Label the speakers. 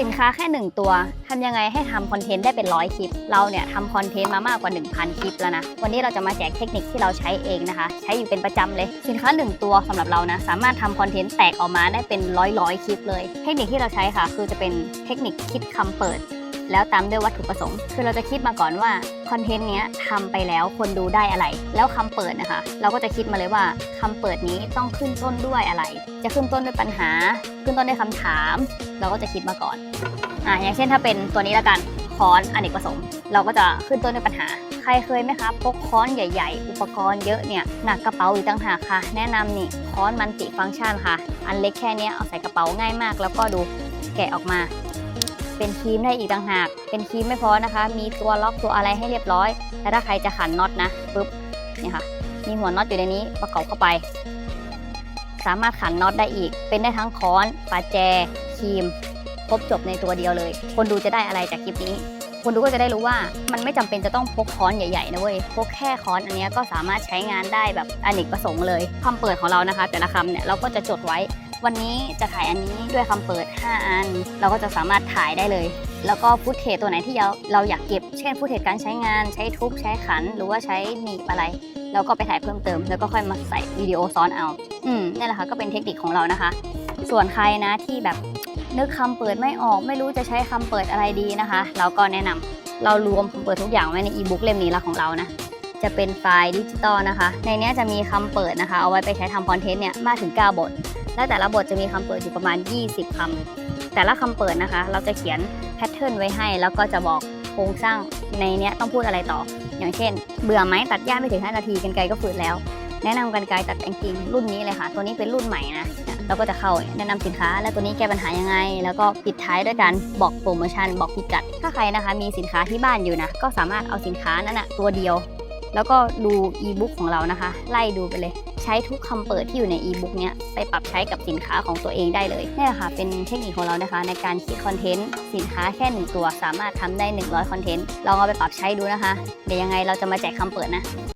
Speaker 1: สินค้าแค่ 1 ตัวทำยังไงให้ทำคอนเทนต์ได้เป็นร้อยคลิป เราเนี่ยทำคอนเทนต์มามากกว่า 1,000 คลิปแล้วนะ วันนี้เราจะมาแจกเทคนิคที่เราใช้เองนะคะ ใช้อยู่เป็นประจำเลย สินค้า 1 ตัวสำหรับเรานะ สามารถทำคอนเทนต์แตกออกมาได้เป็นร้อยร้อยคลิปเลย เทคนิคที่เราใช้ค่ะ คือจะเป็นเทคนิคคิดคำเปิด แล้วตามด้วยวัตถุประสงค์ คือเราจะคิดมาก่อนว่าคอนเทนต์เนี้ยทำไปแล้วคนดูได้อะไร แล้วคำเปิดนะคะ เราก็จะคิดมาเลยว่าคำเปิดนี้ต้องขึ้นต้นด้วยอะไร จะขึ้นต้นด้วยปัญหา ขึ้นต้นด้วยคำถาม เราก็จะคิดมาก่อนอะอย่างเช่นถ้าเป็นตัวนี้ละกันค้อนอเนกประสงค์ เราก็จะขึ้นต้นด้วยปัญหา ใครเคยไหมคะพกค้อนใหญ่ๆ อุปกรณ์เยอะเนี่ยหนักกระเป๋าอีกต่างหากค่ะ แนะนำนี่ค้อนมันติฟังก์ชันค่ะ อันเล็กแค่นี้เอาใส่กระเป๋าง่ายมาก แล้วก็ดูแกะออกมา เป็นครีมได้อีกต่างหาก เป็นครีมไม่พอนะคะ มีตัวล็อกตัวอะไรให้เรียบร้อย แต่ถ้าใครจะขันน็อตนะปุ๊บนี่ค่ะ มีหัวน็อตอยู่ในนี้ประกอบเข้าไป สามารถขันน็อตได้อีก เป็นได้ทั้งค้อนปาแจครีมครบจบในตัวเดียวเลย คนดูจะได้อะไรจากคลิปนี้ คนดูก็จะได้รู้ว่ามันไม่จำเป็นจะต้องพกค้อนใหญ่ๆนะเว้ย พกแค่ค้อนอันนี้ก็สามารถใช้งานได้แบบอเนกประสงค์เลยคำเปิดของเรานะคะ แต่ละคำเนี่ยเราก็จะจดไว้ วันนี้จะถ่ายอันนี้ด้วยคำเปิด 5 อัน เราก็จะสามารถถ่ายได้เลย แล้วก็ฟุตเทจตัวไหนที่เราเราอยากเก็บ เช่นฟุตเทจการใช้งาน ใช้ทุบใช้ขัน หรือว่าใช้หนีบอะไร เราก็ไปถ่ายเพิ่มเติม แล้วก็ค่อยมาใส่วิดีโอซ้อนเอา อืมนี่แหละค่ะก็เป็นเทคนิคของเรานะคะ ส่วนใครนะที่แบบนึกคำเปิดไม่ออก ไม่รู้จะใช้คำเปิดอะไรดีนะคะ เราก็แนะนำเรารวมคำเปิดทุกอย่างไว้ในอีบุ๊กเล่มนี้ละของเรานะจะเป็นไฟล์ดิจิตอลนะคะ ในเนี้ยจะมีคำเปิดนะคะ เอาไว้ไปใช้ทำคอนเทนต์เนี่ยมากถึง 9 บท และแต่ละบทจะมีคำเปิดอยู่ประมาณ 20คำแต่ละคำเปิดนะคะ เราจะเขียนแพทเทิร์นไว้ให้ แล้วก็จะบอกโครงสร้างในเนี้ยต้องพูดอะไรต่อ อย่างเช่น เบื่อไหมตัดหญ้าไม่ถึง 5 นาทีกันไกลก็ฝืดแล้ว แนะนำกันไกลตัดแต่งกิ่งรุ่นนี้เลยค่ะ ตัวนี้เป็นรุ่นใหม่นะเราก็จะเข้าแนะนำสินค้า และตัวนี้แก้ปัญหายังไง แล้วก็ปิดท้ายด้วยการบอกโปรโมชั่นบอกพิกัด ถ้าใครนะคะมีสินค้าที่บ้านอยู่นะก็สามารถเอาสินค้านั้นนะตัวเดียว แล้วก็ดูอีบุ๊กของเรานะคะ ไล่ดูไปเลย ใช้ทุกคำเปิดที่อยู่ในอีบุ๊กเนี้ยไปปรับใช้กับสินค้าของตัวเองได้เลยนี่ค่ะ เป็นเทคนิคของเรานะคะ ในการคิดคอนเทนต์สินค้าแค่หนึ่งตัวสามารถทำได้ 100 คอนเทนต์ลองเอาไปปรับใช้ดูนะคะ เดี๋ยวยังไงเราจะมาแจกคำเปิดนะ